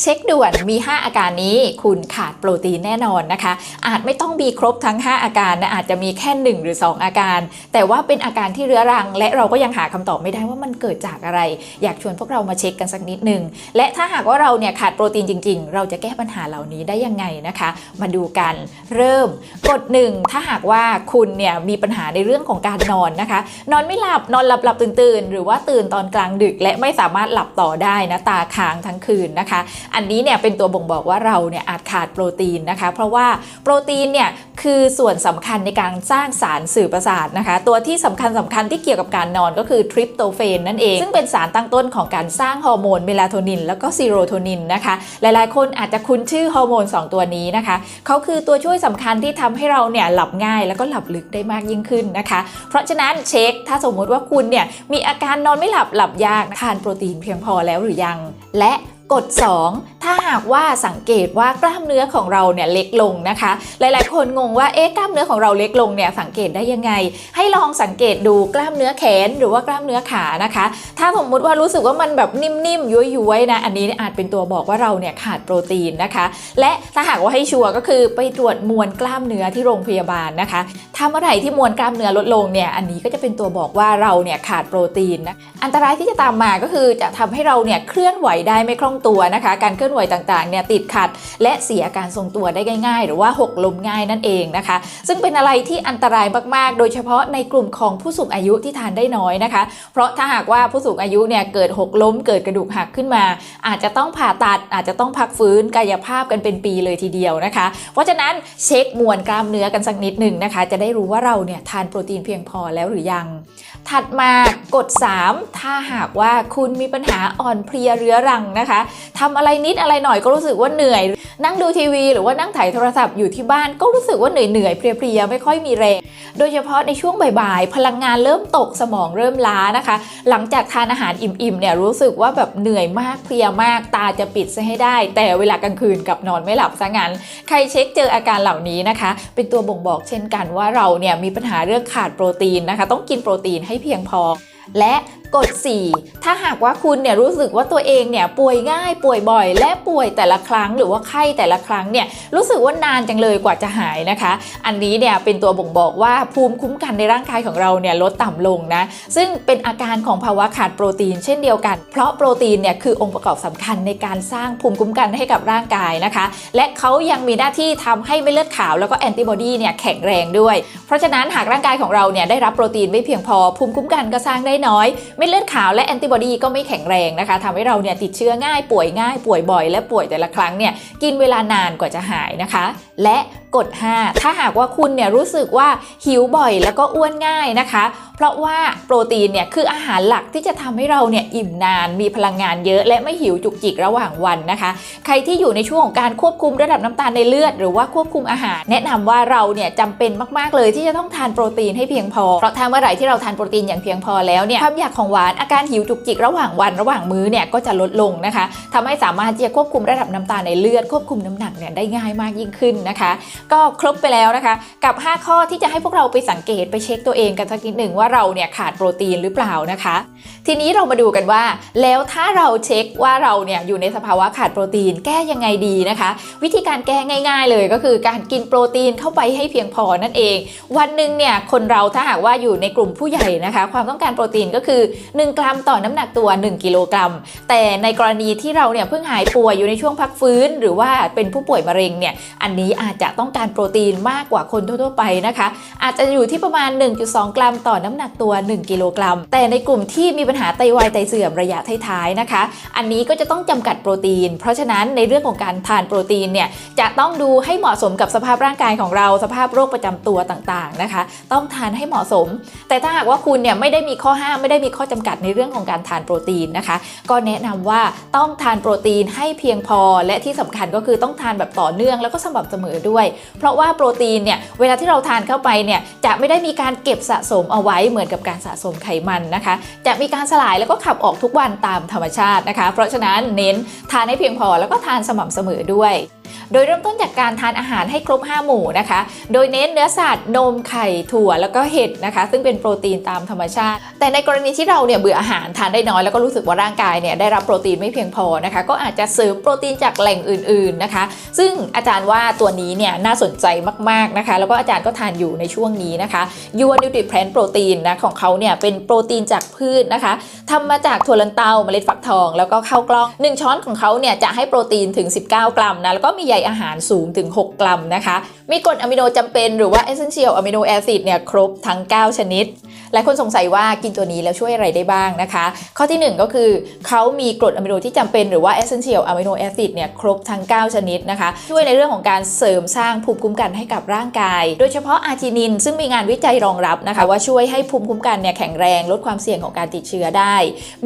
เช็คด่วนมี 5 อาการนี้คุณขาดโปรตีนแน่นอนนะคะ อาจไม่ต้องมีครบทั้ง 5 อาการนะอาจจะมีแค่ 1 หรือ 2 อาการ แต่ว่าเป็นอาการที่เรื้อรัง และเราก็ยังหาคำตอบไม่ได้ว่ามันเกิดจากอะไร อยากชวนพวกเรามาเช็คกันสักนิดหนึ่งและถ้าหากว่าเราเนี่ยขาดโปรตีนจริง ๆ เราจะแก้ปัญหาเหล่านี้ได้ยังไงนะคะ มาดูกันเริ่มกฎหนึ่งถ้าหากว่าคุณเนี่ยมีปัญหาในเรื่องของการนอนนะคะ นอนไม่หลับนอนหลับหลับตื่นตื่นหรือว่าตื่นตอนกลางดึก และไม่สามารถหลับต่อได้นะตาค้างทั้งคืนนะคะอันนี้เนี่ยเป็นตัวบ่งบอกว่าเราเนี่ยอาจขาดโปรตีนนะคะ เพราะว่าโปรตีนเนี่ยคือส่วนสำคัญในการสร้างสารสื่อประสาทนะคะ ตัวที่สำคัญสำคัญที่เกี่ยวกับการนอนก็คือทริปโตเฟนนั่นเอง ซึ่งเป็นสารตั้งต้นของการสร้างฮอร์โมนเมลาโทนิน แล้วก็ซีโรโทนินนะคะ หลายๆ คนอาจจะคุ้นชื่อฮอร์โมน 2 ตัวนี้นะคะเขาคือตัวช่วยสำคัญที่ทำให้เราเนี่ยหลับง่ายแล้วก็หลับลึกได้มากยิ่งขึ้นนะคะ เพราะฉะนั้นเช็คถ้าสมมุติว่าคุณเนี่ยมีอาการนอนไม่หลับหลับยากทานโปรตีนเพียงพอแล้วหรือยัง และ กด 2 ถ้าหากว่าสังเกตว่ากล้ามเนื้อของเราเนี่ยเล็กลงนะคะ หลายๆ คนงงว่าเอ๊ะกล้ามเนื้อของเราเล็กลงเนี่ยสังเกตได้ยังไง ให้ลองสังเกตดูกล้ามเนื้อแขนหรือว่ากล้ามเนื้อขานะคะ ถ้าสมมุติว่ารู้สึกว่ามันแบบนิ่มๆย้วยๆนะอันนี้อาจเป็นตัวบอกว่าเราเนี่ยขาดโปรตีนนะคะ และถ้าหากว่าให้ชัวร์ก็คือไปตรวจมวลกล้ามเนื้อที่โรงพยาบาลนะคะถ้าเมื่อไหร่ที่มวลกล้ามเนื้อลดลงเนี่ยอันนี้ก็จะเป็นตัวบอกว่าเราเนี่ยขาดโปรตีนนะอันตรายที่จะตามมาก็คือจะทำให้เราเนี่ยเคลื่อนไหวได้ไม่คล่องตัวนะคะ การเคลื่อนไหวต่างๆเนี่ยติดขัดและเสียการทรงตัวได้ง่าย ๆ หรือว่าหกล้มง่ายนั่นเองนะคะ ซึ่งเป็นอะไรที่อันตรายมากๆ โดยเฉพาะในกลุ่มของผู้สูงอายุที่ทานได้น้อยนะคะ เพราะถ้าหากว่าผู้สูงอายุเนี่ยเกิดหกล้มเกิดกระดูกหักขึ้นมา อาจจะต้องผ่าตัดอาจจะต้องพักฟื้นกายภาพกันเป็นปีเลยทีเดียวนะคะ เพราะฉะนั้นเช็คมวลกล้ามเนื้อกันสักนิดหนึ่งนะคะ จะได้รู้ว่าเราเนี่ยทานโปรตีนเพียงพอแล้วหรือยัง ถัดมากฎ3ถ้าหากว่าคุณมีปัญหาอ่อนเพลียเรื้อรังนะคะทำอะไรนิดอะไรหน่อยก็รู้สึกว่าเหนื่อย นั่งดูทีวี หรือว่านั่งถ่ายโทรศัพท์อยู่ที่บ้านก็รู้สึกว่าเหนื่อยเหนื่อยเพลียๆไม่ค่อยมีแรง โดยเฉพาะในช่วงบ่ายๆ พลังงานเริ่มตกสมองเริ่มล้านะคะ หลังจากทานอาหารอิ่มๆเนี่ยรู้สึกว่าแบบเหนื่อยมากเพลียมากตาจะปิดซะให้ได้ แต่เวลากลางคืนกับนอนไม่หลับซะงั้น ใครเช็คเจออาการเหล่านี้นะคะ เป็นตัวบ่งบอกเช่นกันว่าเราเนี่ยมีปัญหาเรื่องขาดโปรตีนนะคะ ต้องกินโปรตีนให้เพียงพอ และ กฎ 4 ถ้าหากว่าคุณเนี่ยรู้สึกว่าตัวเองเนี่ยป่วยง่ายป่วยบ่อย และป่วยแต่ละครั้งหรือว่าไข้แต่ละครั้งเนี่ยรู้สึกว่านานจังเลยกว่าจะหายนะคะ อันนี้เนี่ยเป็นตัวบ่งบอกว่าภูมิคุ้มกันในร่างกายของเราเนี่ยลดต่ำลงนะ ซึ่งเป็นอาการของภาวะขาดโปรตีนเช่นเดียวกัน เพราะโปรตีนเนี่ยคือองค์ประกอบสำคัญในการสร้างภูมิคุ้มกันให้กับร่างกายนะคะ และเขายังมีหน้าที่ทำให้เม็ดเลือดขาวแล้วก็แอนติบอดีเนี่ยแข็งแรงด้วย เพราะฉะนั้นหากร่างกายของเราเนี่ยได้รับโปรตีนไม่เพียงพอภูมิคุ้มกันก็สร้างได้น้อยเม็ดเลือดขาวและแอนติบอดีก็ไม่แข็งแรงนะคะทำให้เราเนี่ยติดเชื้อง่ายป่วยง่ายป่วยบ่อย และป่วยแต่ละครั้งเนี่ยกินเวลานานกว่าจะหายนะคะ และ กฎ5ถ้าหากว่าคุณเนี่ยรู้สึกว่าหิวบ่อยแล้วก็อ้วนง่ายนะคะ เพราะว่าโปรตีนเนี่ยคืออาหารหลักที่จะทำให้เราเนี่ยอิ่มนานมีพลังงานเยอะ และไม่หิวจุกจิกระหว่างวันนะคะ ใครที่อยู่ในช่วงของการควบคุมระดับน้ำตาลในเลือด หรือว่าควบคุมอาหาร แนะนำว่าเราเนี่ยจำเป็นมากๆเลยที่จะต้องทานโปรตีนให้เพียงพอเพราะถ้าเมื่อไหร่ที่เราทานโปรตีนอย่างเพียงพอแล้วเนี่ยความอยากของหวานอาการหิวจุกจิกระหว่างวันระหว่างมื้อเนี่ยก็จะลดลงนะคะทำให้สามารถที่จะควบคุมระดับน้ำตาลในเลือดควบคุมน้ำหนักเนี่ยได้ง่ายมากยิ่งขึ้นนะคะก็ครบไปแล้วนะคะ กับ 5 ข้อที่จะให้พวกเราไปสังเกตไปเช็คตัวเองกันสักนิดหนึ่งว่าเราเนี่ยขาดโปรตีนหรือเปล่านะคะ ทีนี้เรามาดูกันว่า แล้วถ้าเราเช็คว่าเราเนี่ยอยู่ในสภาวะขาดโปรตีนแก้ยังไงดีนะคะ วิธีการแก้ง่าย ๆ เลยก็คือการกินโปรตีนเข้าไปให้เพียงพอนั่นเอง วันหนึ่งเนี่ยคนเราถ้าหากว่าอยู่ในกลุ่มผู้ใหญ่นะคะ ความต้องการโปรตีนก็คือ 1 กรัมต่อน้ำหนักตัว 1 กิโลกรัม แต่ในกรณีที่เราเนี่ยเพิ่งหายป่วยอยู่ในช่วงพักฟื้น หรือว่าเป็นผู้ป่วยมะเร็งเนี่ยอันนี้อาจจะต้องการโปรตีนมากกว่าคนทั่วๆไปนะคะ อาจจะอยู่ที่ประมาณ 1.2 กรัมต่อน้ำหนักตัว 1 กิโลกรัม แต่ในกลุ่มที่มีปัญหาไตวายไตเสื่อมระยะท้ายๆนะคะ อันนี้ก็จะต้องจำกัดโปรตีน เพราะฉะนั้นในเรื่องของการทานโปรตีนเนี่ยจะต้องดูให้เหมาะสมกับสภาพร่างกายของเราสภาพโรคประจำตัวต่างๆนะคะ ต้องทานให้เหมาะสม แต่ถ้าหากว่าคุณเนี่ยไม่ได้มีข้อห้ามไม่ได้มีข้อจำกัดในเรื่องของการทานโปรตีนนะคะ ก็แนะนำว่าต้องทานโปรตีนให้เพียงพอ และที่สำคัญก็คือต้องทานแบบต่อเนื่องแล้วก็สม่ำเสมอด้วยเพราะว่าโปรตีนเนี่ยเวลาที่เราทานเข้าไปเนี่ยจะไม่ได้มีการเก็บสะสมเอาไว้เหมือนกับการสะสมไขมันนะคะ จะมีการสลายแล้วก็ขับออกทุกวันตามธรรมชาตินะคะ เพราะฉะนั้นเน้นทานให้เพียงพอแล้วก็ทานสม่ำเสมอด้วย โดยเริ่มต้นจากการทานอาหารให้ครบ 5 หมู่นะคะ โดยเน้นเนื้อสัตว์นมไข่ถั่วแล้วก็เห็ดนะคะ ซึ่งเป็นโปรตีนตามธรรมชาติ แต่ในกรณีที่เราเนี่ยเบื่ออาหารทานได้น้อยแล้วก็รู้สึกว่าร่างกายเนี่ยได้รับโปรตีนไม่เพียงพอนะคะ ก็อาจจะเสริมโปรตีนจากแหล่งอื่นๆนะคะ ซึ่งอาจารย์ว่าตัวนี้เนี่ยน่าสนใจมากๆนะคะ แล้วก็อาจารย์ก็ทานอยู่ในช่วงนี้นะคะยูนิวทริแพลนโปรตีนนะของเขาเนี่ยเป็นโปรตีนจากพืชนะคะทำมาจากถั่วลันเตาเมล็ดฟักทอง แล้วก็ข้าวกล้อง 1 ช้อนของเขาเนี่ยจะให้โปรตีนถึง 19 กรัมนะแล้วก็มีใยอาหารสูงถึง 6 กรัมนะคะ มีกรดอะมิโนจำเป็นหรือว่า essential amino acid เนี่ยครบทั้ง 9 ชนิด หลายคนสงสัยว่ากินตัวนี้แล้วช่วยอะไรได้บ้างนะคะ ข้อทีหนึ่1 ก็คือเขามีกรดอะมิโนที่จำเป็นหรือว่า essential amino acid เนี่ยครบทั้ง 9 ชนิดนะคะ ช่วยในเรื่องของการเสริมสร้างภูมิคุ้มกันให้กับร่างกาย โดยเฉพาะอาร์จินิน ซึ่งมีงานวิจัยรองรับนะคะว่าช่วยให้ภูมิคุ้มกันเนี่ยแข็งแรงลดความเสี่ยงของการติดเชื้อได้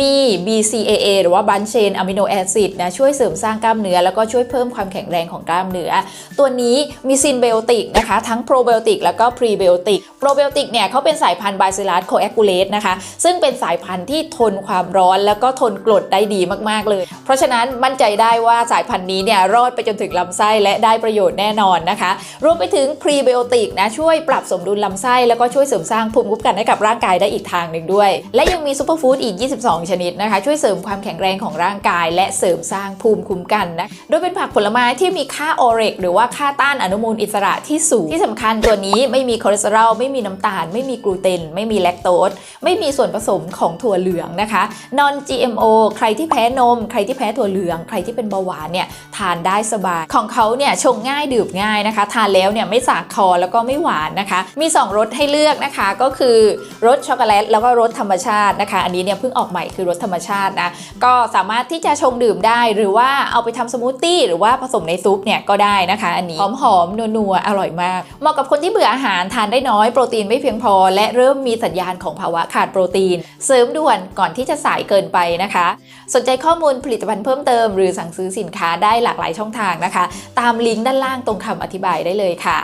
มี BCAA หรือว่า Bunch Chain Amino Acid นะช่วยเสริมสร้างกล้ามเนื้อแล้วก็ช่วยเพิ่มความแข็งแรงของกล้ามเนื้อตัวนี้มีซินไบโอติกนะคะทั้งโปรไบโอติกแล้วก็พรีไบโอติกโปรไบโอติกเนี่ยเขาเป็นสายพันธุ์ Bacillus coagulate นะคะ ซึ่งเป็นสายพันธุ์ที่ทนความร้อนแล้วก็ทนกรดได้ดีมากๆเลย เพราะฉะนั้นมั่นใจได้ว่าสายพันธุ์นี้เนี่ยรอดไปจนถึงลำไส้และได้ประโยชน์แน่นอนนะคะ รวมไปถึงพรีไบโอติกนะช่วยปรับสมดุลลำไส้แล้วก็ช่วยเสริมสร้างภูมิคุ้มกันให้กับร่างกายได้อีกทางหนึ่งด้วย และยังมีซูเปอร์ฟู้ดอีก 22 ชนิดนะคะ ช่วยเสริมความแข็งแรงของร่างกาย และเสริมสร้างภูมิคุ้มกันนะโดยเป็นผักผลไม้ที่มีค่าออเรกหรือว่าค่าต้านอนุมูลอิสระที่สูงที่สำคัญตัวนี้ไม่มีคอเลสเตอรอลไม่มีน้ำตาล ไม่มีกลูเตนไม่มีแลคโตสไม่มีส่วนผสมของถั่วเหลืองนะคะ non GMO ใครที่แพ้นม ใครที่แพ้ถั่วเหลือง ใครที่เป็นเบาหวานเนี่ยทานได้สบาย ของเขาเนี่ยชงง่ายดื่มง่ายนะคะ ทานแล้วเนี่ยไม่สากคอแล้วก็ไม่หวานนะคะ มี 2รสให้เลือกนะคะก็คือรสช็อกโกแลตแล้วก็รสธรรมชาตินะคะ อันนี้เนี่ยเพิ่งออกใหม่คือรสธรรมชาตินะก็สามารถที่จะชงดื่มได้หรือว่าเอาไปทำสมูทตี้หรือว่าผสมในซุปเนี่ยก็ได้นะคะ อันนี้หอมๆนัวๆอร่อยมาก เหมาะกับคนที่เบื่ออาหารทานได้น้อยโปรตีนไม่เพียงพอ และเริ่มมีสัญญาณของภาวะขาดโปรตีน เสริมด่วนก่อนที่จะสายเกินไปนะคะ สนใจข้อมูลผลิตภัณฑ์เพิ่มเติมหรือสั่งซื้อสินค้าได้หลากหลายช่องทางนะคะ ตามลิงก์ด้านล่างตรงคำอธิบายได้เลยค่ะ